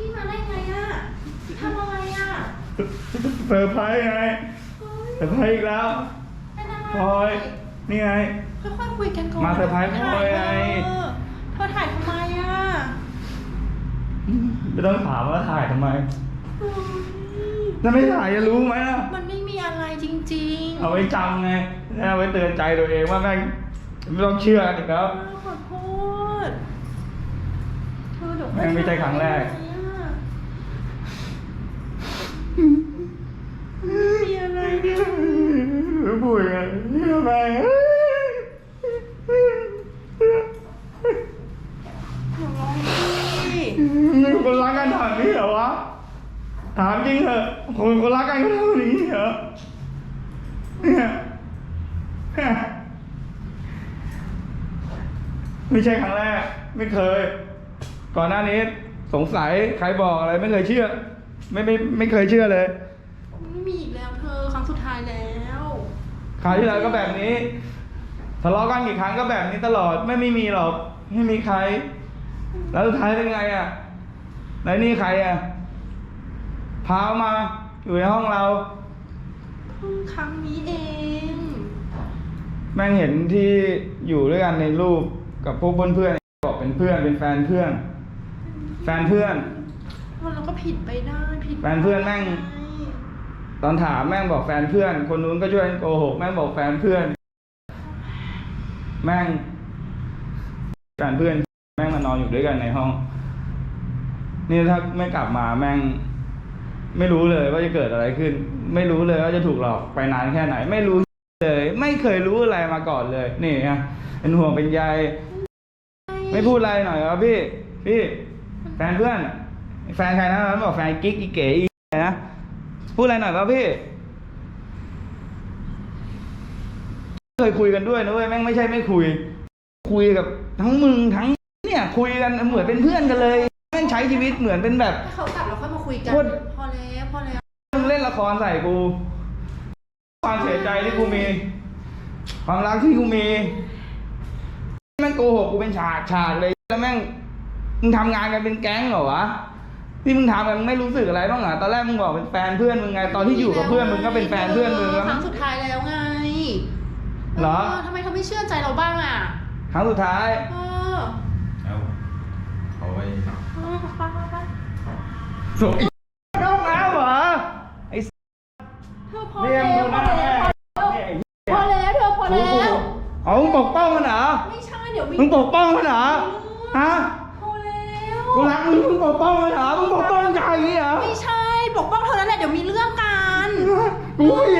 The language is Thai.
พี่มาได้ไงอะทำอะไรอะเซอร์ไพรส์ไงเฮ้ยเซอร์ไพรส์อีกแล้วเป็นอะไรพลอยนี่ไง ค่อยๆคุยกันก่อนมาเซอร์ไพรส์พลอยไงเออเธอถ่ายทำไมอะไม่ต้องถามว่าถ่ายทำไมเฮ้ยถ้าไม่ถ่ายจะรู้ไหมล่ะ มันไม่มีอะไรจริงๆเอาไว้จำไงเอาไว้เตือนใจตัวเองว่าแม่งไม่ต้องเชื่อกันอีกแล้ว ขอโทษเธอเดี๋ยวแม่งไม่ใช่ครั้งแรก มีอะไรเนี่ยบุ๋ยอะทำไมอย่าร้องสิคนรักกันถามนี้เหรอวะ ถามจริงเหรอะคนคนรักกันก็เท่านี้เหรอเนี่ยไม่ใช่ครั้งแรก ไม่เคย ก่อนหน้านี้สงสัยใครบอกอะไรไม่เคยเชื่อ ไม่ไม่ไม่เคยเชื่อเลย ไม่มีอีกแล้วเธอครั้งสุดท้ายแล้วคราวที่แล้วก็แบบนี้ทะเลาะกันกี่ครั้งก็แบบนี้ตลอดไม่ไม่มีหรอกไม่มีใคร แล้วสุดท้ายเป็นไงอะแล้วนี่ใครอะพามาอยู่ในห้องเราเพิ่งครั้งนี้เอง แม่งเห็นที่อยู่ด้วยกันในรูปกับพวกเพื่อนๆบอกเป็นเพื่อนเป็นแฟนเพื่อน แฟนเพื่อนมัน เราก็ผิดไปได้ผิดแฟนเพื่อนแม่ง ตอนถามแม่งบอกแฟนเพื่อน คนนู้นก็ช่วยโกหกแม่งบอกแฟนเพื่อน แม่ง แฟนเพื่อน แม่งมานอนอยู่ด้วยกันในห้อง นี่ถ้าไม่กลับมาแม่ง ไม่รู้เลยว่าจะเกิดอะไรขึ้น ไม่รู้เลยว่าจะถูกหลอกไปนานแค่ไหน ไม่รู้เลย ไม่เคยรู้อะไรมาก่อนเลย นี่ฮะเป็นห่วงเป็นใยไม่พูดอะไรหน่อยครับพี่ พี่ แฟนเพื่อน แฟนใครนะมันบอกแฟนกิ๊กอีเก๋อีอะไรนะพูดอะไรหน่อยป่ะพี่เคยคุยกันด้วยนะเว้ยแม่งไม่ใช่ไม่คุย คุยกับทั้งมึงทั้งเนี่ยคุยกันเหมือนเป็นเพื่อนกันเลยแม่งใช้ชีวิตเหมือนเป็นแบบให้เขากลับแล้วค่อยมาคุยกันพูดพอแล้วพอแล้วมึงเล่นละครใส่กู ความเสียใจที่กูมี ความรักที่กูมีแม่งโกหกกูเป็นฉากฉากเลยแล้วแม่งมึงทำงานกันเป็นแก๊งเหรอวะ ที่มึงทำกันมึงไม่รู้สึกอะไรบ้างเหรอตอนแรกมึงบอกเป็นแฟนเพื่อนมึงไงตอนที่อยู่กับเพื่อนมึงก็เป็นแฟนเพื่อนมึงแล้วครั้งสุดท้ายแล้วไงเหรอทำไมเธอไม่เชื่อใจเราบ้างอะครั้งสุดท้ายเออเอาเอาไว้เออไปไปไปส่งอีกน้องแล้วเหรอไอ้เธอพอเนี่ยแล้มึวงพดูอหน้าแล้วแม่เนี่ยไอ้พอแล้วเธอพอแล้วเอามึงปกป้องมันเหรอไม่ใช่เดี๋ยวมีมึงปกป้องมันเหรอฮะพอแล้ว กูรักมึงมึงปกป้องมันเหรอมึงปกป้องใจอย่างนี้เหรอไม่ใช่ปกป้องเธอนั่นแหละเดี๋ยวมีเรื่องกัน กูไม่อย